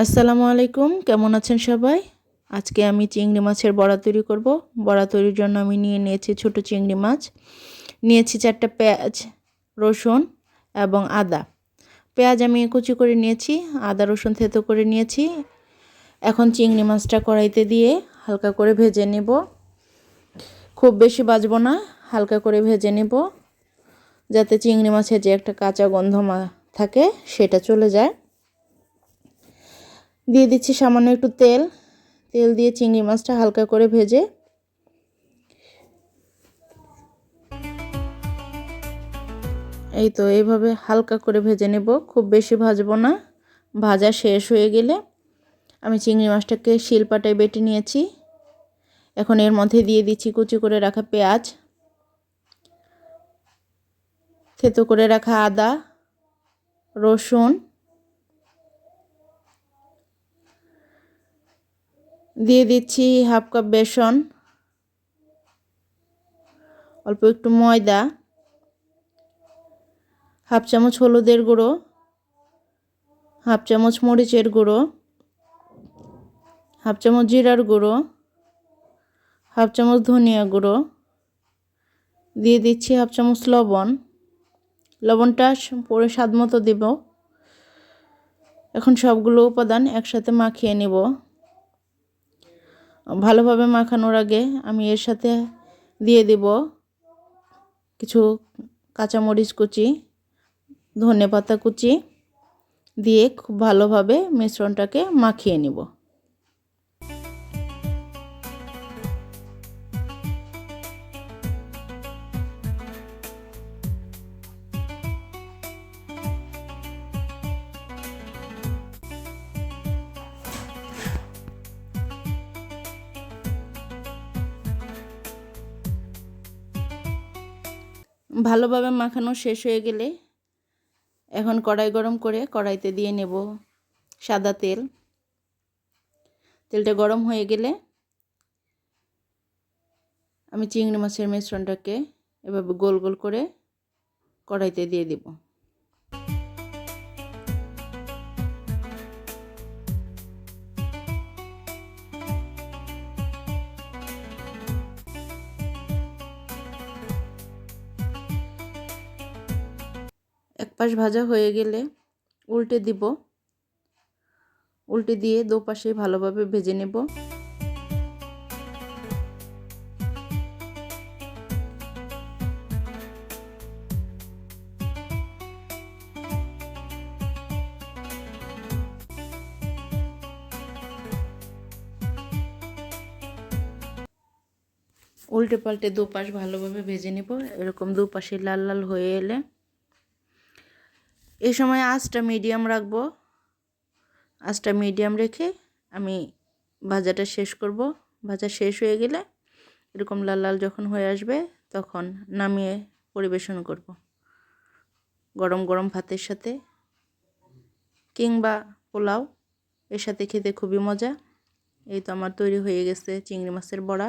আসসালামু আলাইকুম, কেমন আছেন সবাই? আজকে আমি চিংড়ি মাছের বড়া তৈরি করব। বড়া তৈরির জন্য আমি নিয়ে নিয়েছি ছোট চিংড়ি মাছ। নিয়েছি চারটা পেঁয়াজ, রসুন এবং আদা। পেঁয়াজ আমি কুচি করে নিয়েছি, আদা, রসুন থেতো করে নিয়েছি। এখন চিংড়ি মাছটা কড়াইতে দিয়ে হালকা করে ভেজে নেব। খুব বেশি বাজবো না, হালকা করে ভেজে নেব। যাতে চিংড়ি মাছের যে একটা কাঁচা গন্ধ থাকে, সেটা চলে যায়। দিয়ে দিচ্ছি সামান্য একটু তেল। তেল দিয়ে চিংড়ি মাছটা হালকা করে ভেজে। এই তো এইভাবে হালকা করে ভেজে নেব। খুব বেশি ভাজবো না। ভাজা শেষ হয়ে গেলে আমি চিংড়ি মাছটাকে শিলপাটায় বেটে নিয়েছি। এখন এর মধ্যে দিয়ে দিচ্ছি কুচি করে রাখা পেঁয়াজ। থেতো করে রাখা আদা, রসুন। দিয়ে দিচ্ছি হাফ কাপ বেসন, অল্প একটু ময়দা, হাফ চামচ হলুদের গুঁড়ো, হাফ চামচ মরিচের গুঁড়ো, হাফ চামচ জিরার গুঁড়ো, হাফ চামচ ধনিয়া গুঁড়ো, দিয়ে দিচ্ছি হাফ চামচ লবণ। লবণটা পরে স্বাদ মতো দেব। এখন সবগুলো উপাদান একসাথে মাখিয়ে নেব। ভালোভাবে মাখানোর আগে আমি এর সাথে দিয়ে দেব কিছু কাঁচামরিচ কুচি ধনে পাতা কুচি দিয়ে খুব ভালোভাবে মিশ্রণটাকে মাখিয়ে নেব। ভালোভাবে মাখানো শেষ হয়ে গেলে এখন কড়াই গরম করে কড়াইতে দিয়ে নেব সাদা তেল। তেলটা গরম হয়ে গেলে আমি চিংড়ি মাছের মিশ্রণটাকে এভাবে গোল গোল করে কড়াইতে দিয়ে দেবো। এক পাশ ভাজা হয়ে গেলে উল্টে দিব। উল্টে দিয়ে দুপাশে ভালোভাবে ভেজে নেব। উল্টে পাল্টে দুপাশ ভালোভাবে ভেজে নেব। এরকম দুপাশে লাল লাল হয়ে এলে এই সময় আঁচটা মিডিয়াম রাখব। আঁচটা মিডিয়াম রেখে আমি ভাজাটা শেষ করব। ভাজা শেষ হয়ে গেলে এরকম লাল লাল যখন হয়ে আসবে তখন নামিয়ে পরিবেশন করব। গরম গরম ভাতের সাথে কিংবা পোলাও, এর সাথে খেতে খুবই মজা। এই তো আমার তৈরি হয়ে গেছে চিংড়ি মাছের বড়া।